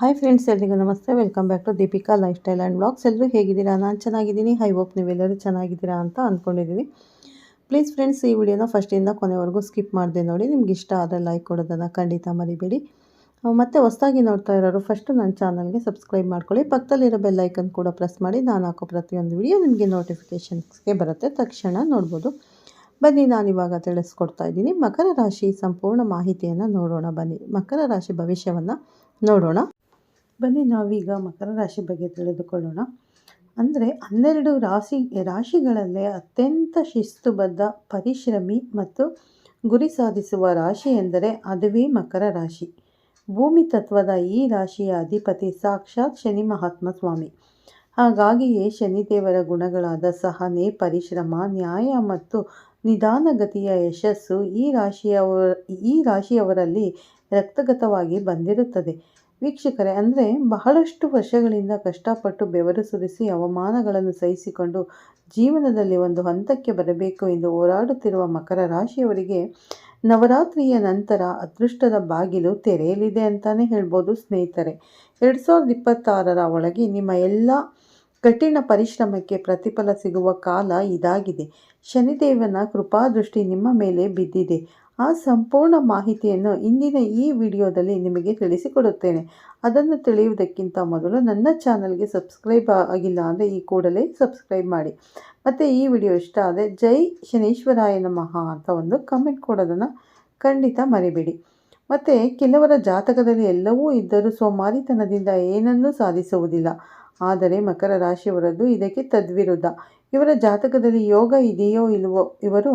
Hi friends ಎಲ್ರಿಗೂ ನಮಸ್ತೆ. Welcome back to Deepika lifestyle and blogs ಎಲ್ಲರೂ ಹೇಗಿದ್ದೀರಾ? ನಾನು ಚೆನ್ನಾಗಿದ್ದೀನಿ. ಹೈ ಹೋಪ್ ನೀವೆಲ್ಲರೂ ಚೆನ್ನಾಗಿದ್ದೀರಾ ಅಂತ ಅಂದ್ಕೊಂಡಿದ್ದೀವಿ ಪ್ಲೀಸ್ ಫ್ರೆಂಡ್ಸ್ ಈ ವಿಡಿಯೋನ ಫಸ್ಟಿಂದ ಕೊನೆವರೆಗೂ ಸ್ಕಿಪ್ ಮಾಡಿದೆ ನೋಡಿ. ನಿಮ್ಗೆ ಇಷ್ಟ ಆದರೆ ಲೈಕ್ ಕೊಡೋದನ್ನು ಖಂಡಿತ ಮರಿಬೇಡಿ. ಮತ್ತು ಹೊಸದಾಗಿ ನೋಡ್ತಾ ಇರೋರು ಫಸ್ಟು ನನ್ನ ಚಾನಲ್ಗೆ ಸಬ್ಸ್ಕ್ರೈಬ್ ಮಾಡ್ಕೊಳ್ಳಿ. ಪಕ್ಕದಲ್ಲಿರೋ ಬೆಲ್ ಐಕನ್ ಕೂಡ ಪ್ರೆಸ್ ಮಾಡಿ. ನಾನು ಹಾಕೋ ಪ್ರತಿಯೊಂದು ವಿಡಿಯೋ ನಿಮಗೆ ನೋಟಿಫಿಕೇಷನ್ಸ್ಗೆ ಬರುತ್ತೆ. ತಕ್ಷಣ ನೋಡ್ಬೋದು. ಬನ್ನಿ ನಾನಿವಾಗ ತಿಳಿಸ್ಕೊಡ್ತಾ ಇದ್ದೀನಿ. ಮಕರ ರಾಶಿ ಸಂಪೂರ್ಣ ಮಾಹಿತಿಯನ್ನು ನೋಡೋಣ ಬನ್ನಿ. ಮಕರ ರಾಶಿ ಭವಿಷ್ಯವನ್ನು ನೋಡೋಣ. ಬನ್ನಿ ನಾವೀಗ ಮಕರ ರಾಶಿ ಬಗ್ಗೆ ತಿಳಿದುಕೊಳ್ಳೋಣ. ಅಂದರೆ ಹನ್ನೆರಡು ರಾಶಿ, ರಾಶಿಗಳಲ್ಲೇ ಅತ್ಯಂತ ಶಿಸ್ತುಬದ್ಧ, ಪರಿಶ್ರಮಿ ಮತ್ತು ಗುರಿ ಸಾಧಿಸುವ ರಾಶಿ ಎಂದರೆ ಅದುವೇ ಮಕರ ರಾಶಿ. ಭೂಮಿ ತತ್ವದ ಈ ರಾಶಿಯ ಅಧಿಪತಿ ಸಾಕ್ಷಾತ್ ಶನಿ ಮಹಾತ್ಮ ಸ್ವಾಮಿ ಹಾಗಾಗಿಯೇ ಶನಿದೇವರ ಗುಣಗಳಾದ ಸಹನೆ, ಪರಿಶ್ರಮ, ನ್ಯಾಯ ಮತ್ತು ನಿಧಾನಗತಿಯ ಯಶಸ್ಸು ಈ ರಾಶಿಯವ ಈ ರಾಶಿಯವರಲ್ಲಿ ರಕ್ತಗತವಾಗಿ ಬಂದಿರುತ್ತದೆ. ವೀಕ್ಷಕರೇ, ಅಂದರೆ ಬಹಳಷ್ಟು ವರ್ಷಗಳಿಂದ ಕಷ್ಟಪಟ್ಟು ಬೆವರು ಸುರಿಸಿ ಅವಮಾನಗಳನ್ನು ಸಹಿಸಿಕೊಂಡು ಜೀವನದಲ್ಲಿ ಒಂದು ಹಂತಕ್ಕೆ ಬರಬೇಕು ಎಂದು ಹೋರಾಡುತ್ತಿರುವ ಮಕರ ರಾಶಿಯವರಿಗೆ ನವರಾತ್ರಿಯ ನಂತರ ಅದೃಷ್ಟದ ಬಾಗಿಲು ತೆರೆಯಲಿದೆ ಅಂತಲೇ ಹೇಳ್ಬೋದು ಸ್ನೇಹಿತರೆ. ಎರಡು ಸಾವಿರದ ಇಪ್ಪತ್ತಾರರ ಒಳಗೆ ನಿಮ್ಮ ಎಲ್ಲ ಕಠಿಣ ಪರಿಶ್ರಮಕ್ಕೆ ಪ್ರತಿಫಲ ಸಿಗುವ ಕಾಲ ಇದಾಗಿದೆ. ಶನಿದೇವನ ಕೃಪಾದೃಷ್ಟಿ ನಿಮ್ಮ ಮೇಲೆ ಬಿದ್ದಿದೆ. ಆ ಸಂಪೂರ್ಣ ಮಾಹಿತಿಯನ್ನು ಇಂದಿನ ಈ ವಿಡಿಯೋದಲ್ಲಿ ನಿಮಗೆ ತಿಳಿಸಿಕೊಡುತ್ತೇನೆ. ಅದನ್ನು ತಿಳಿಯುವುದಕ್ಕಿಂತ ಮೊದಲು ನನ್ನ ಚಾನಲ್ಗೆ ಸಬ್ಸ್ಕ್ರೈಬ್ ಆಗಿಲ್ಲ ಅಂದರೆ ಈ ಕೂಡಲೇ ಸಬ್ಸ್ಕ್ರೈಬ್ ಮಾಡಿ. ಮತ್ತು ಈ ವಿಡಿಯೋ ಇಷ್ಟ ಆದರೆ ಜೈ ಶನೀಶ್ವರಾಯ ನಮಃ ಅಂತ ಒಂದು ಕಮೆಂಟ್ ಕೊಡೋದನ್ನು ಖಂಡಿತ ಮರಿಬೇಡಿ. ಮತ್ತು ಕೆಲವರ ಜಾತಕದಲ್ಲಿ ಎಲ್ಲವೂ ಇದ್ದರೂ ಸೋಮಾರಿತನದಿಂದ ಏನನ್ನೂ ಸಾಧಿಸುವುದಿಲ್ಲ. ಆದರೆ ಮಕರ ರಾಶಿಯವರದ್ದು ಇದಕ್ಕೆ ತದ್ವಿರುದ್ಧ. ಇವರ ಜಾತಕದಲ್ಲಿ ಯೋಗ ಇದೆಯೋ ಇಲ್ವೋ ಇವರು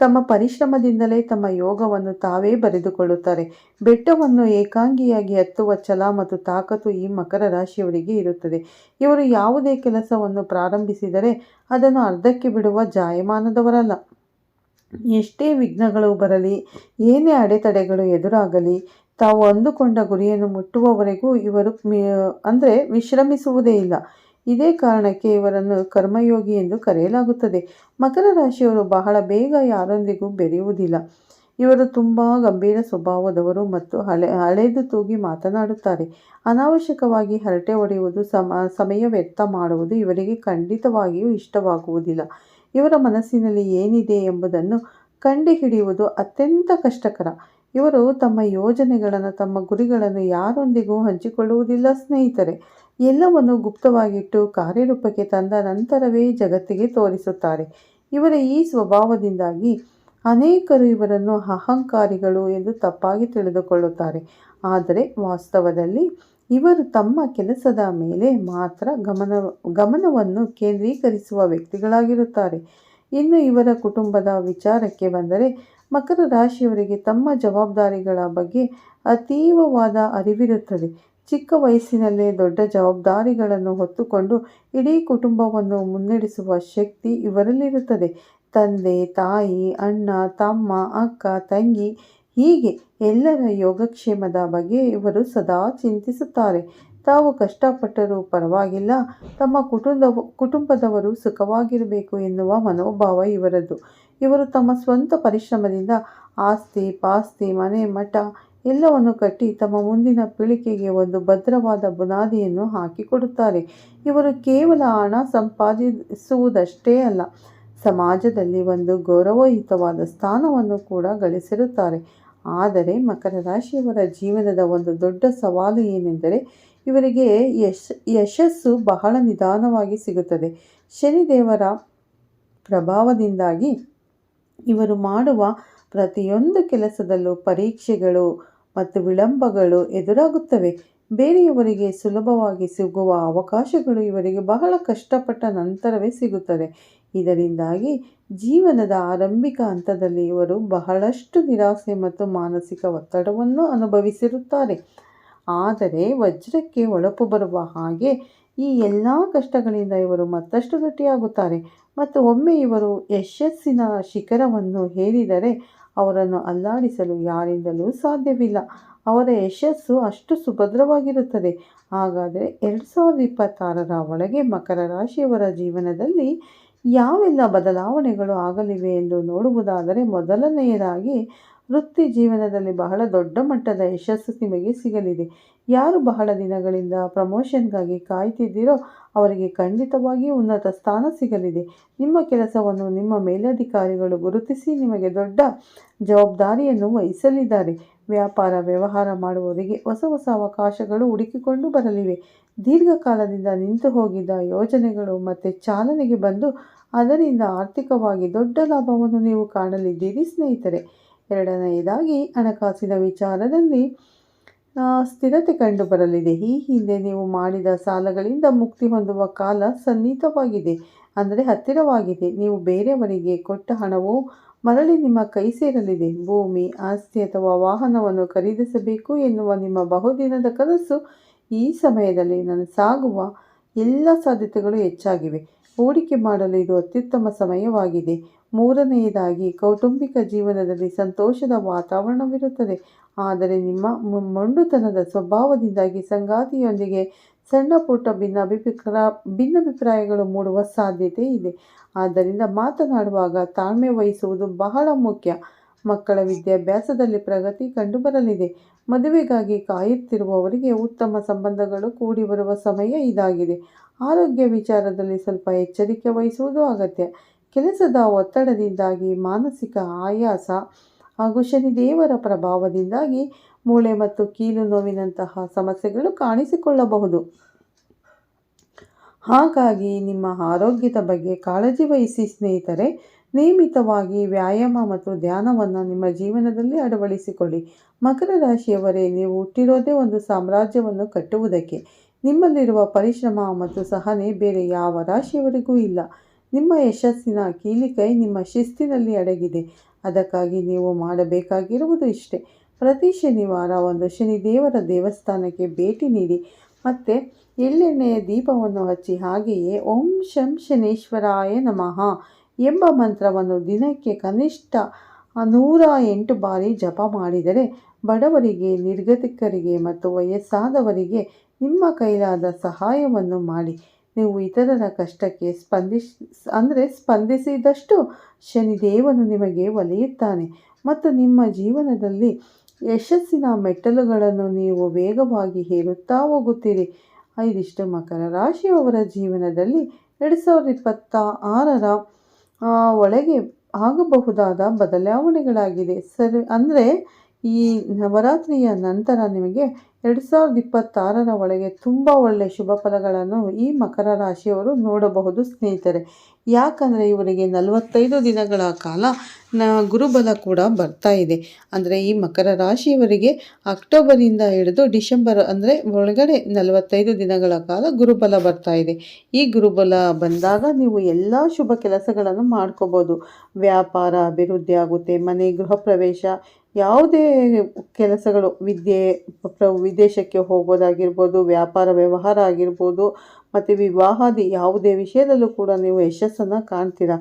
ತಮ್ಮ ಪರಿಶ್ರಮದಿಂದಲೇ ತಮ್ಮ ಯೋಗವನ್ನು ತಾವೇ ಬರೆದುಕೊಳ್ಳುತ್ತಾರೆ. ಬೆಟ್ಟವನ್ನು ಏಕಾಂಗಿಯಾಗಿ ಹತ್ತುವ ಛಲ ಮತ್ತು ತಾಕತ್ತು ಈ ಮಕರ ರಾಶಿಯವರಿಗೆ ಇರುತ್ತದೆ. ಇವರು ಯಾವುದೇ ಕೆಲಸವನ್ನು ಪ್ರಾರಂಭಿಸಿದರೆ ಅದನ್ನು ಅರ್ಧಕ್ಕೆ ಬಿಡುವ ಜಾಯಮಾನದವರಲ್ಲ. ಎಷ್ಟೇ ವಿಘ್ನಗಳು ಬರಲಿ, ಏನೇ ಅಡೆತಡೆಗಳು ಎದುರಾಗಲಿ, ತಾವು ಅಂದುಕೊಂಡ ಗುರಿಯನ್ನು ಮುಟ್ಟುವವರೆಗೂ ಇವರು ಅಂದರೆ ವಿಶ್ರಮಿಸುವುದೇ ಇಲ್ಲ. ಇದೇ ಕಾರಣಕ್ಕೆ ಇವರನ್ನು ಕರ್ಮಯೋಗಿ ಎಂದು ಕರೆಯಲಾಗುತ್ತದೆ. ಮಕರ ರಾಶಿಯವರು ಬಹಳ ಬೇಗ ಯಾರೊಂದಿಗೂ ಬೆರೆಯುವುದಿಲ್ಲ. ಇವರು ತುಂಬ ಗಂಭೀರ ಸ್ವಭಾವದವರು ಮತ್ತು ಹಳೆ, ಹಳೆದು ತೂಗಿ ಮಾತನಾಡುತ್ತಾರೆ. ಅನಾವಶ್ಯಕವಾಗಿ ಹರಟೆ ಹೊಡೆಯುವುದು ಸಮ, ಸಮಯ ವ್ಯರ್ಥ ಮಾಡುವುದು ಇವರಿಗೆ ಖಂಡಿತವಾಗಿಯೂ ಇಷ್ಟವಾಗುವುದಿಲ್ಲ. ಇವರ ಮನಸ್ಸಿನಲ್ಲಿ ಏನಿದೆ ಎಂಬುದನ್ನು ಕಂಡುಹಿಡಿಯುವುದು ಅತ್ಯಂತ ಕಷ್ಟಕರ. ಇವರು ತಮ್ಮ ಯೋಜನೆಗಳನ್ನು, ತಮ್ಮ ಗುರಿಗಳನ್ನು ಯಾರೊಂದಿಗೂ ಹಂಚಿಕೊಳ್ಳುವುದಿಲ್ಲ ಸ್ನೇಹಿತರೆ. ಎಲ್ಲವನ್ನು ಗುಪ್ತವಾಗಿಟ್ಟು ಕಾರ್ಯರೂಪಕ್ಕೆ ತಂದ ನಂತರವೇ ಜಗತ್ತಿಗೆ ತೋರಿಸುತ್ತಾರೆ. ಇವರ ಈ ಸ್ವಭಾವದಿಂದಾಗಿ ಅನೇಕರು ಇವರನ್ನು ಅಹಂಕಾರಿಗಳು ಎಂದು ತಪ್ಪಾಗಿ ತಿಳಿದುಕೊಳ್ಳುತ್ತಾರೆ. ಆದರೆ ವಾಸ್ತವದಲ್ಲಿ ಇವರು ತಮ್ಮ ಕೆಲಸದ ಮೇಲೆ ಮಾತ್ರ ಗಮನ, ಗಮನವನ್ನು ಕೇಂದ್ರೀಕರಿಸುವ ವ್ಯಕ್ತಿಗಳಾಗಿರುತ್ತಾರೆ. ಇನ್ನು ಇವರ ಕುಟುಂಬದ ವಿಚಾರಕ್ಕೆ ಬಂದರೆ ಮಕರ ರಾಶಿಯವರಿಗೆ ತಮ್ಮ ಜವಾಬ್ದಾರಿಗಳ ಬಗ್ಗೆ ಅತೀವವಾದ ಅರಿವಿರುತ್ತದೆ. ಚಿಕ್ಕ ವಯಸ್ಸಿನಲ್ಲೇ ದೊಡ್ಡ ಜವಾಬ್ದಾರಿಗಳನ್ನು ಹೊತ್ತುಕೊಂಡು ಇಡೀ ಕುಟುಂಬವನ್ನು ಮುನ್ನಡೆಸುವ ಶಕ್ತಿ ಇವರಲ್ಲಿರುತ್ತದೆ. ತಂದೆ, ತಾಯಿ, ಅಣ್ಣ, ತಮ್ಮ, ಅಕ್ಕ, ತಂಗಿ ಹೀಗೆ ಎಲ್ಲರ ಯೋಗಕ್ಷೇಮದ ಬಗ್ಗೆ ಇವರು ಸದಾ ಚಿಂತಿಸುತ್ತಾರೆ. ತಾವು ಕಷ್ಟಪಟ್ಟರೂ ಪರವಾಗಿಲ್ಲ, ತಮ್ಮ ಕುಟುಂಬ, ಕುಟುಂಬದವರು ಸುಖವಾಗಿರಬೇಕು ಎನ್ನುವ ಮನೋಭಾವ ಇವರದ್ದು. ಇವರು ತಮ್ಮ ಸ್ವಂತ ಪರಿಶ್ರಮದಿಂದ ಆಸ್ತಿ, ಪಾಸ್ತಿ, ಮನೆ, ಮಠ ಎಲ್ಲವನ್ನು ಕಟ್ಟಿ ತಮ್ಮ ಮುಂದಿನ ಪೀಳಿಗೆಗೆ ಒಂದು ಭದ್ರವಾದ ಬುನಾದಿಯನ್ನು ಹಾಕಿಕೊಡುತ್ತಾರೆ. ಇವರು ಕೇವಲ ಹಣ ಸಂಪಾದಿಸುವುದಷ್ಟೇ ಅಲ್ಲ, ಸಮಾಜದಲ್ಲಿ ಒಂದು ಗೌರವಯುತವಾದ ಸ್ಥಾನವನ್ನು ಕೂಡ ಗಳಿಸಿರುತ್ತಾರೆ. ಆದರೆ ಮಕರ ರಾಶಿಯವರ ಜೀವನದ ಒಂದು ದೊಡ್ಡ ಸವಾಲು ಏನೆಂದರೆ, ಇವರಿಗೆ ಯಶ್, ಯಶಸ್ಸು ಬಹಳ ನಿಧಾನವಾಗಿ ಸಿಗುತ್ತದೆ. ಶನಿದೇವರ ಪ್ರಭಾವದಿಂದಾಗಿ ಇವರು ಮಾಡುವ ಪ್ರತಿಯೊಂದು ಕೆಲಸದಲ್ಲೂ ಪರೀಕ್ಷೆಗಳು ಮತ್ತು ವಿಳಂಬಗಳು ಎದುರಾಗುತ್ತವೆ. ಬೇರೆಯವರಿಗೆ ಸುಲಭವಾಗಿ ಸಿಗುವ ಅವಕಾಶಗಳು ಇವರಿಗೆ ಬಹಳ ಕಷ್ಟಪಟ್ಟ ನಂತರವೇ ಸಿಗುತ್ತದೆ ಇದರಿಂದಾಗಿ ಜೀವನದ ಆರಂಭಿಕ ಹಂತದಲ್ಲಿ ಇವರು ಬಹಳಷ್ಟು ನಿರಾಸೆ ಮತ್ತು ಮಾನಸಿಕ ಒತ್ತಡವನ್ನು ಅನುಭವಿಸಿರುತ್ತಾರೆ. ಆದರೆ ವಜ್ರಕ್ಕೆ ಒಳಪು ಬರುವ ಹಾಗೆ ಈ ಎಲ್ಲ ಕಷ್ಟಗಳಿಂದ ಇವರು ಮತ್ತಷ್ಟು ಗಟ್ಟಿಯಾಗುತ್ತಾರೆ. ಮತ್ತು ಒಮ್ಮೆ ಇವರು ಯಶಸ್ಸಿನ ಶಿಖರವನ್ನು ಹೇರಿದರೆ ಅವರನ್ನು ಅಲ್ಲಾಡಿಸಲು ಯಾರಿಂದಲೂ ಸಾಧ್ಯವಿಲ್ಲ. ಅವರ ಯಶಸ್ಸು ಅಷ್ಟು ಸುಭದ್ರವಾಗಿರುತ್ತದೆ. ಹಾಗಾದರೆ ಎರಡು ಸಾವಿರದ ಇಪ್ಪತ್ತಾರರ ಒಳಗೆ ಮಕರ ರಾಶಿಯವರ ಜೀವನದಲ್ಲಿ ಯಾವೆಲ್ಲ ಬದಲಾವಣೆಗಳು ಆಗಲಿವೆ ಎಂದು ನೋಡುವುದಾದರೆ ಮೊದಲನೆಯದಾಗಿ ವೃತ್ತಿ ಜೀವನದಲ್ಲಿ ಬಹಳ ದೊಡ್ಡ ಮಟ್ಟದ ಯಶಸ್ಸು ನಿಮಗೆ ಸಿಗಲಿದೆ. ಯಾರು ಬಹಳ ದಿನಗಳಿಂದ ಪ್ರಮೋಷನ್ಗಾಗಿ ಕಾಯ್ತಿದ್ದೀರೋ ಅವರಿಗೆ ಖಂಡಿತವಾಗಿ ಉನ್ನತ ಸ್ಥಾನ ಸಿಗಲಿದೆ. ನಿಮ್ಮ ಕೆಲಸವನ್ನು ನಿಮ್ಮ ಮೇಲಧಿಕಾರಿಗಳು ಗುರುತಿಸಿ ನಿಮಗೆ ದೊಡ್ಡ ಜವಾಬ್ದಾರಿಯನ್ನು ವಹಿಸಲಿದ್ದಾರೆ. ವ್ಯಾಪಾರ, ವ್ಯವಹಾರ ಮಾಡುವವರಿಗೆ ಹೊಸ ಹೊಸ ಅವಕಾಶಗಳು ಹುಡುಕಿಕೊಂಡು ಬರಲಿವೆ. ದೀರ್ಘಕಾಲದಿಂದ ನಿಂತು ಹೋಗಿದ್ದ ಯೋಜನೆಗಳು ಮತ್ತೆ ಚಾಲನೆಗೆ ಬಂದು ಅದರಿಂದ ಆರ್ಥಿಕವಾಗಿ ದೊಡ್ಡ ಲಾಭವನ್ನು ನೀವು ಕಾಣಲಿದ್ದೀರಿ ಸ್ನೇಹಿತರೆ. ಎರಡನೆಯದಾಗಿ ಹಣಕಾಸಿನ ವಿಚಾರದಲ್ಲಿ ಸ್ಥಿರತೆ ಕಂಡುಬರಲಿದೆ. ಈ ಹಿಂದೆ ನೀವು ಮಾಡಿದ ಸಾಲಗಳಿಂದ ಮುಕ್ತಿ ಹೊಂದುವ ಕಾಲ ಸನ್ನಿಹಿತವಾಗಿದೆ, ಅಂದರೆ ಹತ್ತಿರವಾಗಿದೆ. ನೀವು ಬೇರೆಯವರಿಗೆ ಕೊಟ್ಟ ಹಣವು ಮರಳಿ ನಿಮ್ಮ ಕೈ ಸೇರಲಿದೆ. ಭೂಮಿ, ಆಸ್ತಿ ಅಥವಾ ವಾಹನವನ್ನು ಖರೀದಿಸಬೇಕು ಎನ್ನುವ ನಿಮ್ಮ ಬಹುದಿನದ ಕನಸು ಈ ಸಮಯದಲ್ಲಿ ನನಸಾಗುವ ಎಲ್ಲ ಸಾಧ್ಯತೆಗಳು ಹೆಚ್ಚಾಗಿವೆ. ಹೂಡಿಕೆ ಮಾಡಲು ಇದು ಅತ್ಯುತ್ತಮ ಸಮಯವಾಗಿದೆ. ಮೂರನೆಯದಾಗಿ, ಕೌಟುಂಬಿಕ ಜೀವನದಲ್ಲಿ ಸಂತೋಷದ ವಾತಾವರಣವಿರುತ್ತದೆ. ಆದರೆ ನಿಮ್ಮ ಮಂಡುತನದ ಸ್ವಭಾವದಿಂದಾಗಿ ಸಂಗಾತಿಯೊಂದಿಗೆ ಸಣ್ಣ ಪುಟ್ಟ ಭಿನ್ನಾಭಿಪ್ರಾಯ, ಭಿನ್ನಾಭಿಪ್ರಾಯಗಳು ಮೂಡುವ ಸಾಧ್ಯತೆ ಇದೆ. ಆದ್ದರಿಂದ ಮಾತನಾಡುವಾಗ ತಾಳ್ಮೆ ವಹಿಸುವುದು ಬಹಳ ಮುಖ್ಯ. ಮಕ್ಕಳ ವಿದ್ಯಾಭ್ಯಾಸದಲ್ಲಿ ಪ್ರಗತಿ ಕಂಡುಬರಲಿದೆ. ಮದುವೆಗಾಗಿ ಕಾಯುತ್ತಿರುವವರಿಗೆ ಉತ್ತಮ ಸಂಬಂಧಗಳು ಕೂಡಿ ಬರುವ ಸಮಯ ಇದಾಗಿದೆ. ಆರೋಗ್ಯ ವಿಚಾರದಲ್ಲಿ ಸ್ವಲ್ಪ ಎಚ್ಚರಿಕೆ ವಹಿಸುವುದು ಅಗತ್ಯ. ಕೆಲಸದ ಒತ್ತಡದಿಂದಾಗಿ ಮಾನಸಿಕ ಆಯಾಸ ಹಾಗೂ ಶನಿದೇವರ ಪ್ರಭಾವದಿಂದಾಗಿ ಮೂಳೆ ಮತ್ತು ಕೀಲು ನೋವಿನಂತಹ ಸಮಸ್ಯೆಗಳು ಕಾಣಿಸಿಕೊಳ್ಳಬಹುದು. ಹಾಗಾಗಿ ನಿಮ್ಮ ಆರೋಗ್ಯದ ಬಗ್ಗೆ ಕಾಳಜಿ ವಹಿಸಿ ಸ್ನೇಹಿತರೆ, ನಿಯಮಿತವಾಗಿ ವ್ಯಾಯಾಮ ಮತ್ತು ಧ್ಯಾನವನ್ನು ನಿಮ್ಮ ಜೀವನದಲ್ಲಿ ಅಳವಡಿಸಿಕೊಳ್ಳಿ. ಮಕರ ರಾಶಿಯವರೇ, ನೀವು ಹುಟ್ಟಿರೋದೇ ಒಂದು ಸಾಮ್ರಾಜ್ಯವನ್ನು ಕಟ್ಟುವುದಕ್ಕೆ ನಿಮ್ಮಲ್ಲಿರುವ ಪರಿಶ್ರಮ ಮತ್ತು ಸಹನೆ ಬೇರೆ ಯಾವ ರಾಶಿಯವರಿಗೂ ಇಲ್ಲ. ನಿಮ್ಮ ಯಶಸ್ಸಿನ ಕೀಲಿಕೈ ನಿಮ್ಮ ಶಿಸ್ತಿನಲ್ಲಿ ಅಡಗಿದೆ. ಅದಕ್ಕಾಗಿ ನೀವು ಮಾಡಬೇಕಾಗಿರುವುದು ಇಷ್ಟೇ. ಪ್ರತಿ ಶನಿವಾರ ಒಂದು ಶನಿದೇವರ ದೇವಸ್ಥಾನಕ್ಕೆ ಭೇಟಿ ನೀಡಿ, ಮತ್ತು ಎಳ್ಳೆಣ್ಣೆಯ ದೀಪವನ್ನು ಹಚ್ಚಿ ಹಾಗೆಯೇ ಓಂ ಶಂ ಶನೇಶ್ವರಾಯ ನಮಃ ಎಂಬ ಮಂತ್ರವನ್ನು ದಿನಕ್ಕೆ ಕನಿಷ್ಠ ನೂರ ಎಂಟು ಬಾರಿ ಜಪ ಮಾಡಿದರೆ ಬಡವರಿಗೆ, ನಿರ್ಗತಿಕರಿಗೆ ಮತ್ತು ವಯಸ್ಸಾದವರಿಗೆ ನಿಮ್ಮ ಕೈಲಾದ ಸಹಾಯವನ್ನು ಮಾಡಿ. ನೀವು ಇತರರ ಕಷ್ಟಕ್ಕೆ ಸ್ಪಂದಿಸ್ ಅಂದರೆ ಸ್ಪಂದಿಸಿದಷ್ಟು ಶನಿದೇವನು ನಿಮಗೆ ಒಲಿಯುತ್ತಾನೆ ಮತ್ತು ನಿಮ್ಮ ಜೀವನದಲ್ಲಿ ಯಶಸ್ಸಿನ ಮೆಟ್ಟಲುಗಳನ್ನು ನೀವು ವೇಗವಾಗಿ ಹೇರುತ್ತಾ ಹೋಗುತ್ತೀರಿ. ಐದಿಷ್ಟು ಮಕರ ರಾಶಿಯವರ ಜೀವನದಲ್ಲಿ ಎರಡು ಸಾವಿರದ ಇಪ್ಪತ್ತ ಆರರ ಒಳಗೆ ಆಗಬಹುದಾದ ಬದಲಾವಣೆಗಳಾಗಿದೆ. ಸರಿ, ಅಂದರೆ ಈ ನವರಾತ್ರಿಯ ನಂತರ ನಿಮಗೆ ಎರಡು ಸಾವಿರದ ಇಪ್ಪತ್ತಾರರ ಒಳಗೆ ತುಂಬ ಒಳ್ಳೆಯ ಶುಭ ಫಲಗಳನ್ನು ಈ ಮಕರ ರಾಶಿಯವರು ನೋಡಬಹುದು ಸ್ನೇಹಿತರೆ. ಯಾಕಂದರೆ ಇವರಿಗೆ ನಲವತ್ತೈದು ದಿನಗಳ ಕಾಲ ನ ಗುರುಬಲ ಕೂಡ ಬರ್ತಾ ಇದೆ. ಅಂದರೆ ಈ ಮಕರ ರಾಶಿಯವರಿಗೆ ಅಕ್ಟೋಬರಿಂದ ಹಿಡಿದು ಡಿಸೆಂಬರ್ ಅಂದರೆ ಒಳಗಡೆ ನಲವತ್ತೈದು ದಿನಗಳ ಕಾಲ ಗುರುಬಲ ಬರ್ತಾ ಇದೆ. ಈ ಗುರುಬಲ ಬಂದಾಗ ನೀವು ಎಲ್ಲ ಶುಭ ಕೆಲಸಗಳನ್ನು ಮಾಡ್ಕೋಬೋದು ವ್ಯಾಪಾರ, ಅಭಿವೃದ್ಧಿ ಆಗುತ್ತೆ, ಮನೆ, ಗೃಹ ಪ್ರವೇಶ ಯಾವುದೇ ಕೆಲಸಗಳು, ವಿದ್ಯೆ ವಿದೇಶಕ್ಕೆ ಹೋಗೋದಾಗಿರ್ಬೋದು, ವ್ಯಾಪಾರ ವ್ಯವಹಾರ ಆಗಿರ್ಬೋದು, ಮತ್ತು ವಿವಾಹಾದಿ ಯಾವುದೇ ವಿಷಯದಲ್ಲೂ ಕೂಡ ನೀವು ಯಶಸ್ಸನ್ನು ಕಾಣ್ತೀರ.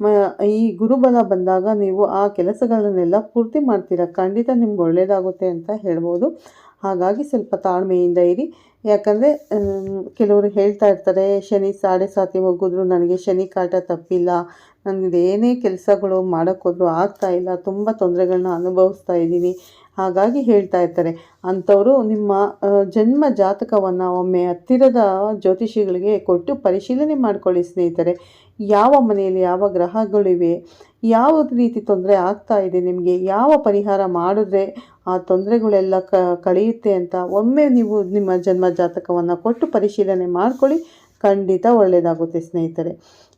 ಮ, ಈ ಗುರುಬಲ ಬಂದಾಗ ನೀವು ಆ ಕೆಲಸಗಳನ್ನೆಲ್ಲ ಪೂರ್ತಿ ಮಾಡ್ತೀರ. ಖಂಡಿತ ನಿಮ್ಗೆ ಒಳ್ಳೆಯದಾಗುತ್ತೆ ಅಂತ ಹೇಳ್ಬೋದು. ಹಾಗಾಗಿ ಸ್ವಲ್ಪ ತಾಳ್ಮೆಯಿಂದ ಇರಿ. ಯಾಕಂದರೆ ಕೆಲವರು ಹೇಳ್ತಾ ಇರ್ತಾರೆ, ಶನಿ ಸಾಡೆ ಸಾತಿ ಹೋಗಿದ್ರು, ನನಗೆ ಶನಿ ಕಾಟ ತಪ್ಪಿಲ್ಲ. ನನಗೆ ಏನೇ ಕೆಲಸಗಳು ಮಾಡೋಕ್ಕೋದ್ರು ಆಗ್ತಾ ಇಲ್ಲ, ತುಂಬ ತೊಂದರೆಗಳನ್ನ ಅನುಭವಿಸ್ತಾ ಇದ್ದೀನಿ. ಹಾಗಾಗಿ ಹೇಳ್ತಾ ಇರ್ತಾರೆ. ಅಂಥವರು ನಿಮ್ಮ ಜನ್ಮ ಜಾತಕವನ್ನು ಒಮ್ಮೆ ಹತ್ತಿರದ ಜ್ಯೋತಿಷಿಗಳಿಗೆ ಕೊಟ್ಟು ಪರಿಶೀಲನೆ ಮಾಡ್ಕೊಳ್ಳಿ ಸ್ನೇಹಿತರೆ. ಯಾವ ಮನೆಯಲ್ಲಿ ಯಾವ ಗ್ರಹಗಳಿವೆ, ಯಾವ ರೀತಿ ತೊಂದರೆ ಆಗ್ತಾ ಇದೆ ನಿಮಗೆ, ಯಾವ ಪರಿಹಾರ ಮಾಡಿದ್ರೆ ಆ ತೊಂದರೆಗಳೆಲ್ಲ ಕ, ಕಳೆಯುತ್ತೆ ಅಂತ ಒಮ್ಮೆ ನೀವು ನಿಮ್ಮ ಜನ್ಮ ಜಾತಕವನ್ನು ಕೊಟ್ಟು ಪರಿಶೀಲನೆ ಮಾಡ್ಕೊಳ್ಳಿ. ಖಂಡಿತ ಒಳ್ಳೆಯದಾಗುತ್ತೆ ಸ್ನೇಹಿತರೆ.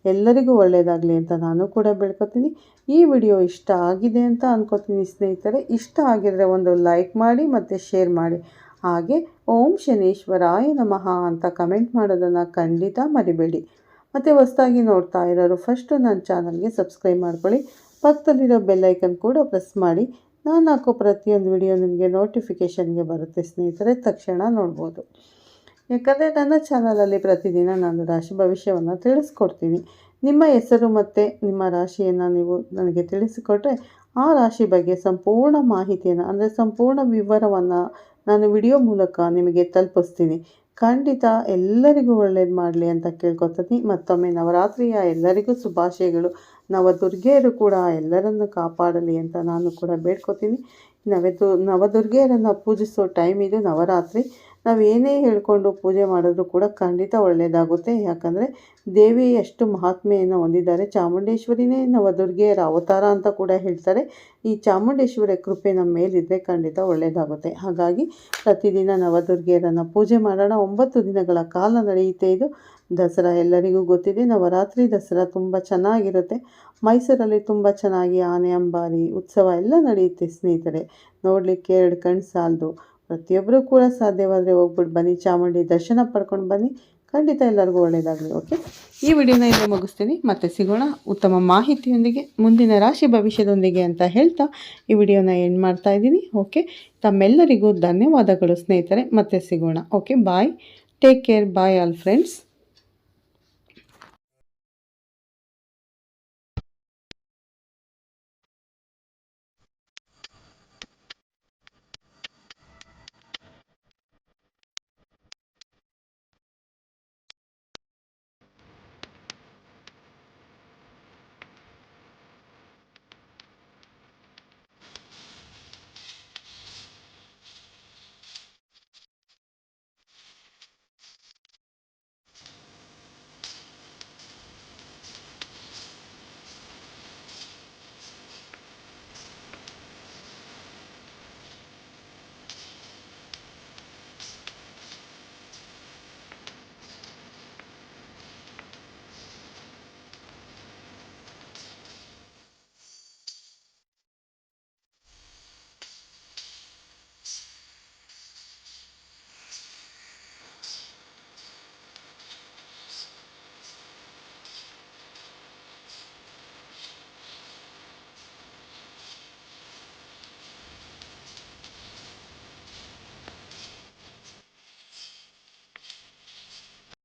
ಎಲ್ಲರಿಗೂ ಒಳ್ಳೆಯದಾಗಲಿ ಅಂತ ನಾನು ಕೂಡ ಬೆಳ್ಕೊತೀನಿ ಈ ವಿಡಿಯೋ ಇಷ್ಟ ಆಗಿದೆ ಅಂತ ಅಂದ್ಕೋತೀನಿ ಸ್ನೇಹಿತರೆ. ಇಷ್ಟ ಆಗಿದ್ರೆ ಒಂದು ಲೈಕ್ ಮಾಡಿ, ಮತ್ತು ಶೇರ್ ಮಾಡಿ. ಹಾಗೆ ಓಂ ಶನೇಶ್ವರಾಯ ನಮಃ ಅಂತ ಕಮೆಂಟ್ ಮಾಡೋದನ್ನು ಖಂಡಿತ ಮರಿಬೇಡಿ. ಮತ್ತು ಹೊಸದಾಗಿ ನೋಡ್ತಾ ಇರೋರು ಫಸ್ಟು ನನ್ನ ಚಾನಲ್ಗೆ ಸಬ್ಸ್ಕ್ರೈಬ್ ಮಾಡ್ಕೊಳ್ಳಿ. ಪಕ್ಕದಲ್ಲಿರೋ ಬೆಲ್ಲೈಕನ್ ಕೂಡ ಪ್ರೆಸ್ ಮಾಡಿ. ನಾನು ಹಾಕೋ ಪ್ರತಿಯೊಂದು ವಿಡಿಯೋ ನಿಮಗೆ ನೋಟಿಫಿಕೇಷನ್ಗೆ ಬರುತ್ತೆ ಸ್ನೇಹಿತರೆ. ತಕ್ಷಣ ನೋಡ್ಬೋದು. ಯಾಕಂದರೆ ನನ್ನ ಚಾನಲಲ್ಲಿ ಪ್ರತಿದಿನ ನಾನು ರಾಶಿ ಭವಿಷ್ಯವನ್ನು ತಿಳಿಸ್ಕೊಡ್ತೀನಿ. ನಿಮ್ಮ ಹೆಸರು ಮತ್ತು ನಿಮ್ಮ ರಾಶಿಯನ್ನು ನೀವು ನನಗೆ ತಿಳಿಸಿಕೊಟ್ರೆ ಆ ರಾಶಿ ಬಗ್ಗೆ ಸಂಪೂರ್ಣ ಮಾಹಿತಿಯನ್ನು, ಅಂದರೆ ಸಂಪೂರ್ಣ ವಿವರವನ್ನು ನಾನು ವಿಡಿಯೋ ಮೂಲಕ ನಿಮಗೆ ತಲುಪಿಸ್ತೀನಿ. ಖಂಡಿತ ಎಲ್ಲರಿಗೂ ಒಳ್ಳೇದು ಮಾಡಲಿ ಅಂತ ಕೇಳ್ಕೊತೀನಿ. ಮತ್ತೊಮ್ಮೆ ನವರಾತ್ರಿಯ ಎಲ್ಲರಿಗೂ ಶುಭಾಶಯಗಳು. ನವದುರ್ಗೆಯರು ಕೂಡ ಎಲ್ಲರನ್ನು ಕಾಪಾಡಲಿ ಅಂತ ನಾನು ಕೂಡ ಬೇಡ್ಕೊತೀನಿ. ನವೆದು, ನವದುರ್ಗೆಯರನ್ನು ಪೂಜಿಸೋ ಟೈಮ್ ಇದು ನವರಾತ್ರಿ. ನಾವು ಏನೇ ಹೇಳಿಕೊಂಡು ಪೂಜೆ ಮಾಡಿದ್ರು ಕೂಡ ಖಂಡಿತ ಒಳ್ಳೆಯದಾಗುತ್ತೆ ಯಾಕಂದರೆ ದೇವಿ ಎಷ್ಟು ಮಹಾತ್ಮೆಯನ್ನು ಹೊಂದಿದ್ದಾರೆ. ಚಾಮುಂಡೇಶ್ವರಿನೇ ನವದುರ್ಗೆಯರ ಅವತಾರ ಅಂತ ಕೂಡ ಹೇಳ್ತಾರೆ. ಈ ಚಾಮುಂಡೇಶ್ವರಿಯ ಕೃಪೆ ನಮ್ಮ ಮೇಲಿದ್ದರೆ ಖಂಡಿತ ಒಳ್ಳೆಯದಾಗುತ್ತೆ ಹಾಗಾಗಿ ಪ್ರತಿದಿನ ನವದುರ್ಗೆಯರನ್ನು ಪೂಜೆ ಮಾಡೋಣ. ಒಂಬತ್ತು ದಿನಗಳ ಕಾಲ ನಡೆಯುತ್ತೆ ಇದು. ದಸರಾ ಎಲ್ಲರಿಗೂ ಗೊತ್ತಿದೆ. ನವರಾತ್ರಿ ದಸರಾ ತುಂಬ ಚೆನ್ನಾಗಿರುತ್ತೆ. ಮೈಸೂರಲ್ಲಿ ತುಂಬ ಚೆನ್ನಾಗಿ ಆನೆ, ಅಂಬಾರಿ, ಉತ್ಸವ ಎಲ್ಲ ನಡೆಯುತ್ತೆ ಸ್ನೇಹಿತರೆ. ನೋಡಲಿಕ್ಕೆ ಎರಡು ಕಣ್ಣು ಸಾಲದು. ಪ್ರತಿಯೊಬ್ಬರು ಕೂಡ ಸಾಧ್ಯವಾದರೆ ಹೋಗ್ಬಿಟ್ಟು ಬನ್ನಿ, ಚಾಮುಂಡಿ ದರ್ಶನ ಪಡ್ಕೊಂಡು ಬನ್ನಿ. ಖಂಡಿತ ಎಲ್ಲರಿಗೂ ಒಳ್ಳೆಯದಾಗಲಿ ಓಕೆ? ಈ ವಿಡಿಯೋನ ಇಲ್ಲಿ ಮುಗಿಸ್ತೀನಿ. ಮತ್ತೆ ಸಿಗೋಣ ಉತ್ತಮ ಮಾಹಿತಿಯೊಂದಿಗೆ, ಮುಂದಿನ ರಾಶಿ ಭವಿಷ್ಯದೊಂದಿಗೆ ಅಂತ ಹೇಳ್ತಾ ಈ ವಿಡಿಯೋನ ಎಂಡ್ ಮಾಡ್ತಾ ಇದ್ದೀನಿ, ಓಕೆ? ತಮ್ಮೆಲ್ಲರಿಗೂ ಧನ್ಯವಾದಗಳು ಸ್ನೇಹಿತರೆ. ಮತ್ತೆ ಸಿಗೋಣ, okay? Bye. Take care bye all friends